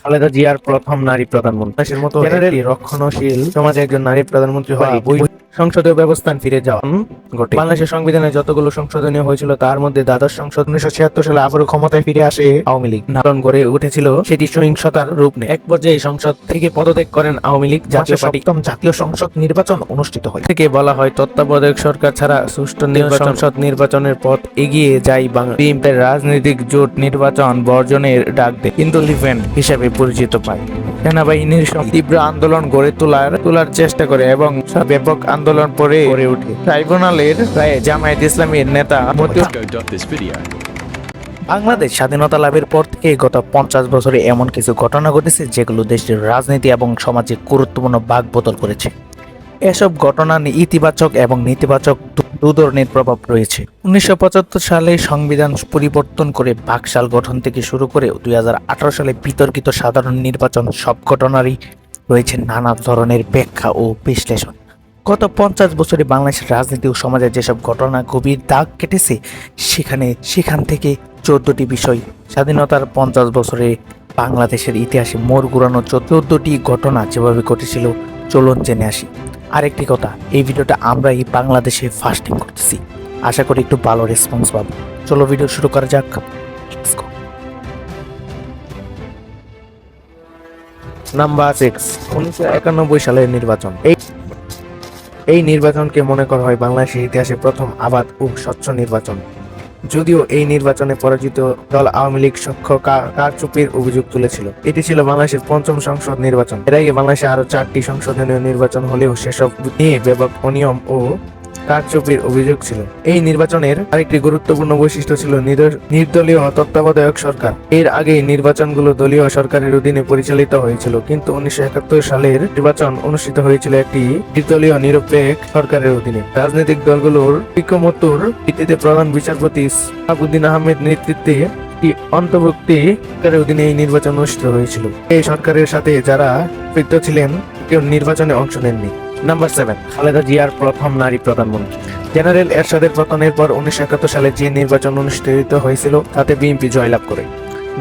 খালেদা জিয়ার প্রথম নারী প্রধানমন্ত্রী। মতো জেনারেলি রক্ষণশীল সমাজে একজন নারী প্রধানমন্ত্রী হয় বই সংসদীয় ব্যবস্থান ফিরে যাওয়া। ঘটে। বাংলাদেশের সংবিধানে যতগুলো সংশোধনীয় হয়েছিল তার মধ্যে দ্বাদশ সংসদ উনিশশো ছিয়াত্তর সালে আবারও ক্ষমতায় ফিরে আসে আওয়ামী লীগ। নাটন গড়ে উঠেছিল সেটি সহিংসতার রূপ নেয়। এক পর্যায়ে সংসদ থেকে পদত্যাগ করেন আওয়ামী লীগ। জাতীয় পার্টি জাতীয় সংসদ নির্বাচন অনুষ্ঠিত হয়। থেকে বলা হয় তত্ত্বাবধায়ক সরকার ছাড়া সুষ্ঠু নির্বাচন সংসদ নির্বাচনের পথ এগিয়ে যায় বাংলা রাজনৈতিক জোট নির্বাচন বর্জনের ডাক দেয়। কিন্তু হিসেবে পরিচিত পায়। সেনাবাহিনীর তীব্র আন্দোলন গড়ে তোলার তোলার চেষ্টা করে এবং ব্যাপক আন্দোলন পরে গড়ে ওঠে ট্রাইব্যুনালের রায়ে জামায়াত ইসলামীর নেতা. বাংলাদেশ স্বাধীনতা লাভের পর থেকে গত পঞ্চাশ বছরে এমন কিছু ঘটনা ঘটেছে যেগুলো দেশের রাজনীতি এবং সমাজে গুরুত্বপূর্ণ ভাগ বদল করেছে এসব ঘটনা ইতিবাচক এবং নেতিবাচক দু ধরনের প্রভাব রয়েছে। উনিশশো পঁচাত্তর সালে সংবিধান পরিবর্তন করে বাকশাল গঠন থেকে শুরু করে দু হাজার আঠারো সালে বিতর্কিত সাধারণ নির্বাচন সব ঘটনারই রয়েছে নানা ধরনের ব্যাখ্যা ও বিশ্লেষণ। গত পঞ্চাশ বছরে বাংলাদেশের রাজনীতি ও সমাজে যেসব ঘটনা গভীর দাগ কেটেছে, সেখানে সেখান থেকে চোদ্দটি বিষয়, স্বাধীনতার পঞ্চাশ বছরে বাংলাদেশের ইতিহাসে মোড় ঘুরানো চোদ্দটি ঘটনা যেভাবে ঘটেছিল, চলুন জেনে আসি। আরেকটি কথা, এই ভিডিওটা আমরা এই বাংলাদেশে ফাস্টিং করতেছি। আশা করি একটু ভালো রেসপন্স পাবো। চলো ভিডিও শুরু করা যাক। নাম্বার সিক্স উনিশশো একানব্বই সালের নির্বাচন। এই এই নির্বাচনকে মনে করা হয় বাংলাদেশের ইতিহাসে প্রথম আবাদ ও স্বচ্ছ নির্বাচন। যদিও এই নির্বাচনে পরাজিত দল আওয়ামী লীগ সক্ষ কারচুপির অভিযোগ তুলেছিল। এটি ছিল বাংলাদেশের পঞ্চম সংসদ নির্বাচন। এর আগে বাংলাদেশে আরও চারটি সংশোধনীয় নির্বাচন হলেও সেসব নিয়ে ব্যাপক অনিয়ম ও কারচুপির অভিযোগ ছিল। এই নির্বাচনের আরেকটি গুরুত্বপূর্ণ বৈশিষ্ট্য ছিল নির- নির্দলীয় তত্ত্বাবধায়ক সরকার। এর আগে নির্বাচনগুলো দলীয় সরকারের অধীনে পরিচালিত হয়েছিল, কিন্তু উনিশশো একাত্তর সালের নির্বাচন অনুষ্ঠিত হয়েছিল একটি নির্দলীয় নিরপেক্ষ সরকারের অধীনে। রাজনৈতিক দলগুলোর ঐক্যমত্যর ভিত্তিতে প্রধান বিচারপতি সাহাবুদ্দিন আহমেদ নেতৃত্বে অন্তর্ভুক্তি সরকারের অধীনে এই নির্বাচন অনুষ্ঠিত হয়েছিল। এই সরকারের সাথে যারা ছিলেন, কেউ নির্বাচনে অংশ নেননি। নাম্বার সেভেন খালেদা জিয়ার প্রথম নারী প্রধানমন্ত্রী। জেনারেল এরশাদের পতনের পর উনিশশো একাত্তর সালে যে নির্বাচন অনুষ্ঠিত হয়েছিল, তাতে বিএনপি জয়লাভ করে।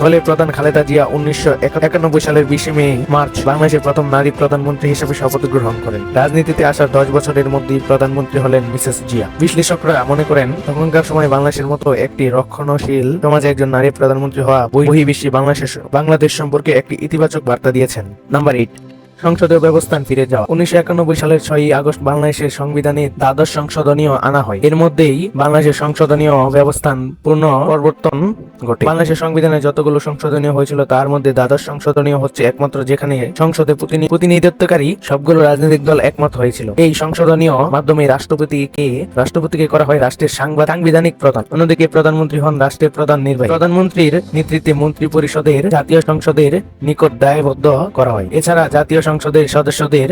দলের প্রধান খালেদা জিয়া উনিশশো একানব্বই সালের বিশে মে, মার্চ, বাংলাদেশের প্রথম নারী প্রধানমন্ত্রী হিসেবে শপথ গ্রহণ করেন। রাজনীতিতে আসার দশ বছরের মধ্যেই প্রধানমন্ত্রী হলেন মিসেস জিয়া। বিশ্লেষকরা মনে করেন, তখনকার সময় বাংলাদেশের মতো একটি রক্ষণশীল সমাজে একজন নারী প্রধানমন্ত্রী হওয়া বহির্বিশ্বে বাংলাদেশের বাংলাদেশ সম্পর্কে একটি ইতিবাচক বার্তা দিয়েছেন। নাম্বার এইট সংসদীয় ব্যবস্থান ফিরে যাওয়া। উনিশশো একানব্বই সালের ছয়ই আগস্ট বাংলাদেশের সংবিধানে দ্বাদশ সংশোধনীয় আনা হয়। এর মধ্যেই বাংলাদেশের সংশোধনীয় ব্যবস্থান পূর্ণ পরিবর্তন ঘটে। বাংলাদেশের সংবিধানে যতগুলো সংশোধনীয় হয়েছিল, তার মধ্যে দ্বাদশ সংশোধনীয় হচ্ছে একমাত্র, যেখানে সংসদে প্রতিনিধিত্বকারী সবগুলো রাজনৈতিক দল একমত হয়েছিল। এই সংশোধনীয় মাধ্যমে রাষ্ট্রপতিকে রাষ্ট্রপতিকে করা হয় রাষ্ট্রের সাংবা- সাংবিধানিক প্রধান। অন্যদিকে প্রধানমন্ত্রী হন রাষ্ট্রের প্রধান নির্বাহী। প্রধানমন্ত্রীর নেতৃত্বে মন্ত্রী পরিষদের জাতীয় সংসদের নিকট দায়বদ্ধ করা হয়। এছাড়া জাতীয় সংসদের সদস্যদের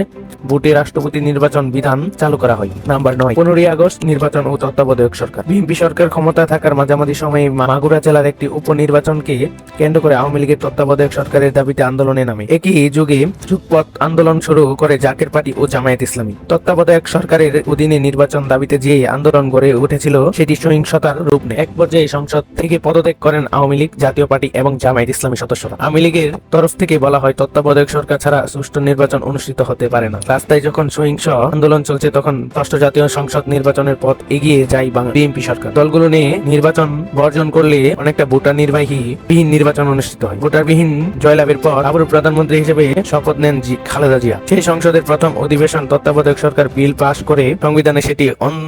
ভোটে রাষ্ট্রপতি নির্বাচন বিধান চালু করা হয়। নাম্বার নয়, পনেরোই আগস্ট নির্বাচন ও তত্ত্বাবধায়ক সরকার। বিএনপি সরকার ক্ষমতা থাকার মাঝামাঝি সময়ে মাগুরা জেলার একটি উপনির্বাচনকে কেন্দ্র করে আওয়ামী লীগের তত্ত্বাবধায়ক সরকারের দাবিতে আন্দোলনে নামে। একই যুগে যুগপথ আন্দোলন শুরু করে জাকের পার্টি ও জামায়াত ইসলামী। তত্ত্বাবধায়ক সরকারের অধীনে নির্বাচন দাবিতে যে আন্দোলন গড়ে উঠেছিল, সেটি সহিংসতার রূপ নেয়। এক পর্যায়ে সংসদ থেকে পদত্যাগ করেন আওয়ামী লীগ, জাতীয় পার্টি এবং জামায়াত ইসলামী সদস্যরা। আওয়ামী লীগের তরফ থেকে বলা হয়, তত্ত্বাবধায়ক সরকার ছাড়া সুষ্ঠু নির্বাচন অনুষ্ঠিত হতে পারে না। রাস্তায় যখন সহিংস আন্দোলন চলছে, তখন ষষ্ঠ জাতীয় সংসদ নির্বাচনের পথ এগিয়ে যায় বিএনপি সরকার। দলগুলো নিয়ে নির্বাচন বর্জন করলে অনেকটা ভোটার নির্বাহী বিহীন নির্বাচন অনুষ্ঠিত হয়। ভোটারবিহীন জয়লাভের পর আবারও প্রধানমন্ত্রী হিসেবে শপথ নেন জি খালেদা জিয়া। সেই সংসদের প্রথম অধিবেশন তত্ত্বাবধায়ক সরকার বিল পাশ করে সংবিধানে সেটি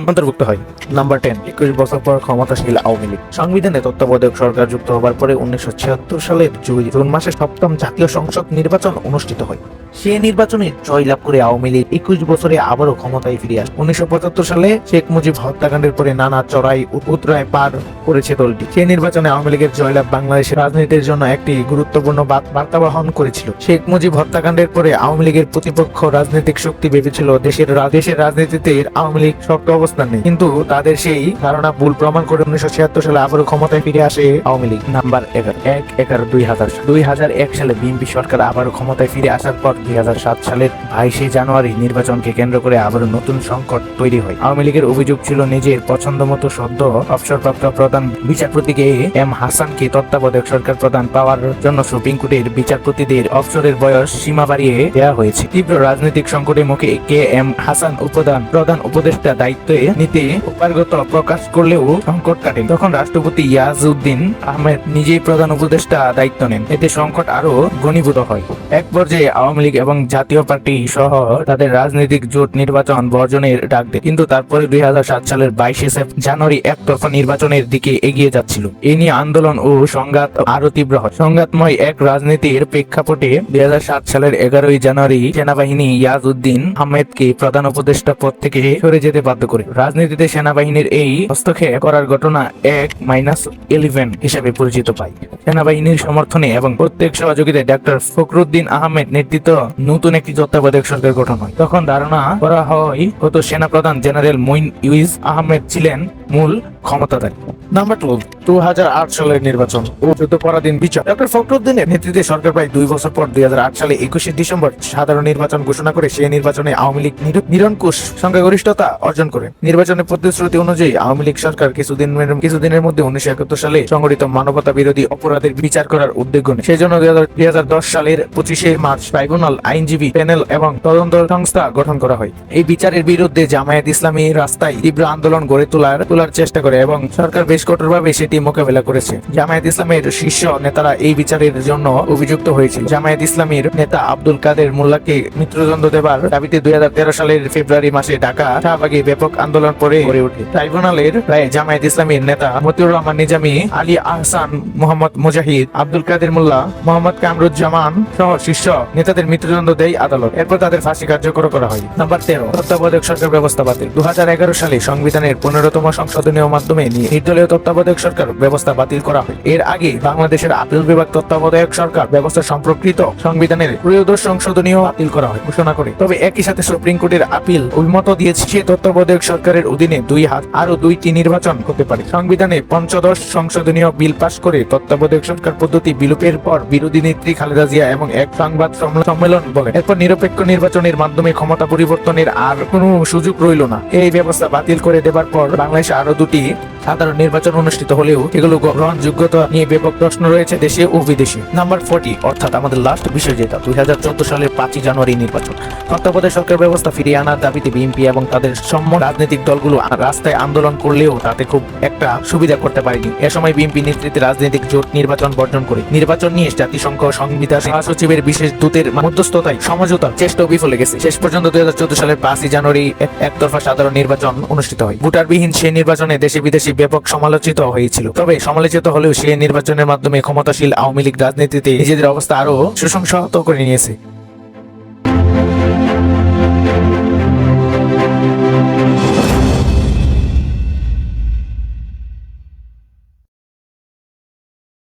অন্তর্ভুক্ত হয়। নাম্বার টেন, একুশ বছর পর ক্ষমতাশীল আওয়ামী লীগ। সংবিধানে তত্ত্বাবধায়ক সরকার যুক্ত হবার পরে উনিশশো ছিয়াত্তর সালের জুন মাসে সপ্তম জাতীয় সংসদ নির্বাচন অনুষ্ঠিত হয়। সে নির্বাচনে জয়লাভ করে আওয়ামী লীগ একুশ বছরে আবারও ক্ষমতায় ফিরে আসে। উনিশশো পঁচাত্তর সালে শেখ মুজিব হত্যাকাণ্ডের পরে নানা চড়াই ও পার করেছে দলটি। সেই নির্বাচনে আওয়ামী লীগের জয়লাভ বাংলাদেশের রাজনীতির জন্য একটি গুরুত্বপূর্ণ বার্তা বহন করেছিল। শেখ মুজিব হত্যাকাণ্ডের পরে আওয়ামী লীগের প্রতিপক্ষ রাজনৈতিক শক্তি ভেবেছিল, দেশের দেশের রাজনীতিতে আওয়ামী লীগ শক্ত অবস্থান নেই। কিন্তু তাদের সেই ধারণা ভুল প্রমাণ করে উনিশশো ছিয়াত্তর সালে আবারও ক্ষমতায় ফিরে আসে আওয়ামী লীগ। নাম্বার এগারো, এক এগারো দুই হাজার দুই হাজার এক সালে বিএনপি সরকার আবারও ক্ষমতায় ফিরে আসার পর দুই সালের বাইশে জানুয়ারি নির্বাচনকে কেন্দ্র করে আবারও নতুন সংকট তৈরি হয়। আওয়ামী লীগের অভিযোগ ছিল নিজের পছন্দ মতো সদ্য অবসরপ্রাপ্ত প্রধান বিচারপতিকে এম হাসানকে তত্ত্বাবধায়ক সরকার প্রধান পাওয়ার জন্য সুপ্রিম কোর্টের বিচারপতিদের অবসরের বয়স সীমা বাড়িয়ে দেওয়া হয়েছে। তীব্র রাজনৈতিক সংকটের মুখে কে এম হাসান উপদান প্রধান উপদেষ্টা দায়িত্বে নিতে উপার্গত প্রকাশ করলেও সংকট কাটে। তখন রাষ্ট্রপতি ইয়াজউদ্দিন আহমেদ নিজেই প্রধান উপদেষ্টা দায়িত্ব নেন। এতে সংকট আরও ঘনীভূত হয়। এক পর্যায়ে আওয়ামী লীগ এবং জাতীয় পার্টি সহ তাদের রাজনৈতিক জোট নির্বাচন বর্জনের ডাক দেয়। কিন্তু তারপরে দুই হাজার সাত সালের বাইশে জানুয়ারি এক একতরফা নির্বাচনের দিকে এগিয়ে যাচ্ছিল। এ নিয়ে আন্দোলন ও সংঘাত আরও তীব্র হয়। সংঘাতময় এক রাজনীতির প্রেক্ষাপটে দুই সালের এগারোই জানুয়ারি সেনাবাহিনী ইয়াজউদ্দিন আহমেদকে প্রধান উপদেষ্টা পদ থেকে সরে যেতে বাধ্য করে। রাজনীতিতে সেনাবাহিনীর এই হস্তক্ষেপ করার ঘটনা এক মাইনাস ইলেভেন হিসেবে পরিচিত পায়। সেনাবাহিনীর সমর্থনে এবং প্রত্যেক সহযোগিতায় ডাক্তার ফখরুদ্দিন আহমেদ নেতৃত্ব নতুন একটি তত্ত্বাবধায়ক সরকার গঠন হয়। তখন ধারণা করা হয় হতো সেনাপ্রধান জেনারেল মইন ইউজ আহমেদ ছিলেন মূল ক্ষমতাধারী। নাম্বার টু দু সালের নির্বাচন ও চোদ্দ পরাধীন বিচার। ডক্টর ফখরুদ্দিনের নেতৃত্বে সরকার প্রায় দুই বছর পর দুই সালে একুশে ডিসেম্বর সাধারণ নির্বাচন ঘোষণা করে সেই নির্বাচনে আওয়ামী লীগ নিরঙ্কুশ সংখ্যাগরিষ্ঠতা অর্জন করে। নির্বাচনের প্রতিশ্রুতি অনুযায়ী আওয়ামী লীগ সরকার কিছুদিন কিছুদিনের মধ্যে উনিশশো একাত্তর সালে সংগঠিত মানবতা বিরোধী অপরাধের বিচার করার উদ্যোগ নেয়। সেই জন্য দুই হাজার দশ সালের পঁচিশে মার্চ ট্রাইব্যুনাল আইনজীবী প্যানেল এবং তদন্ত সংস্থা গঠন করা হয়। এই বিচারের বিরুদ্ধে জামায়াত ইসলামী রাস্তায় তীব্র আন্দোলন গড়ে তোলার তোলার চেষ্টা করে এবং সরকার বেশ কঠোরভাবে সেটি মোকাবেলা করেছে। জামায়াত ইসলামের শীর্ষ নেতারা এই বিচারের জন্য অভিযুক্ত হয়েছিল জামায়াত ইসলামীর নেতা আব্দুল কাদের মোল্লাকে মৃত্যুদণ্ড দেবার দাবিতে দুই সালের ফেব্রুয়ারি মাসে ঢাকা শাহবাগে ব্যাপক আন্দোলন পরে গড়ে ওঠে। ট্রাইব্যুনালের প্রায় জামায়াত ইসলামীর নেতা মতিউর রহমান নিজামী, আলী আহসান মোহাম্মদ মুজাহিদ, আব্দুল কাদের মোল্লা, মোহাম্মদ কামরুজ্জামান সহ শীর্ষ নেতাদের মৃত্যুদণ্ড দেয় আদালত। এরপর তাদের ফাঁসি কার্যকর করা হয়। নাম্বার তেরো, তত্ত্বাবধায়ক সরকার ব্যবস্থা বাতিল। দুই হাজার এগারো সালে সংবিধানের পনেরোতম সংশোধনীয় মাধ্যমে নির্দলীয় তত্ত্বাবধায়ক সরকার ব্যবস্থা বাতিল করা হয়। এর আগে বাংলাদেশের আপিল বিভাগ তত্ত্বাবধায়ক সরকার ব্যবস্থা সম্পর্কিত সংবিধানের ত্রয়োদশ সংশোধনীয় বাতিল করা হয় ঘোষণা করে। তবে একই সাথে সুপ্রিম কোর্টের আপিল অভিমত দিয়েছে সে তত্ত্বাবধায়ক সরকারের অধীনে দুই হাত আরও দুইটি নির্বাচন হতে পারে। সংবিধানে পঞ্চদশ সংশোধনীয় বিল পাশ করে তত্ত্বাবধায়ক সরকার পদ্ধতি বিলোপের পর বিরোধী নেত্রী খালেদা জিয়া এবং এক সংবাদ সম্মেলন- বলেন। এরপর নিরপেক্ষ নির্বাচনের মাধ্যমে ক্ষমতা পরিবর্তনের আর কোনো সুযোগ রইল না। এই ব্যবস্থা বাতিল করে দেবার পর বাংলাদেশে আরও দুটি সাধারণ নির্বাচন অনুষ্ঠিত হলেও এগুলো গ্রহণযোগ্যতা নিয়ে ব্যাপক প্রশ্ন রয়েছে দেশে ও বিদেশে। নাম্বার ফোর্টি অর্থাৎ আমাদের লাস্ট বিষয় যেটা, দুই হাজার চোদ্দ সালের পাঁচই জানুয়ারি নির্বাচন। তত্ত্বাবধায়ক সরকার ব্যবস্থা ফিরিয়ে আনার দাবিতে বিএনপি এবং তাদের সম রাজনৈতিক দলগুলো রাস্তায় আন্দোলন করলেও তাতে খুব একটা সুবিধা করতে পারেনি। এ সময় বিএনপি নেতৃত্বে রাজনৈতিক জোট নির্বাচন বর্জন করে। নির্বাচন নিয়ে জাতিসংঘ, সংবিধান সচিবের বিশেষ দূতের মধ্যস্থতায় সমঝোতার চেষ্টাও বিফলে গেছে। শেষ পর্যন্ত দুই হাজার চোদ্দ সালের পাঁচই জানুয়ারি এক- একতরফা সাধারণ নির্বাচন অনুষ্ঠিত হয়। ভোটারবিহীন সেই নির্বাচনে দেশে বিদেশে ব্যাপক সমালোচিত হয়েছিল। তবে সমালোচিত হলেও সে নির্বাচনের মাধ্যমে ক্ষমতাশীল আওয়ামী লীগ রাজনীতিতে নিজেদের অবস্থা আরও সুসংহত করে নিয়েছে।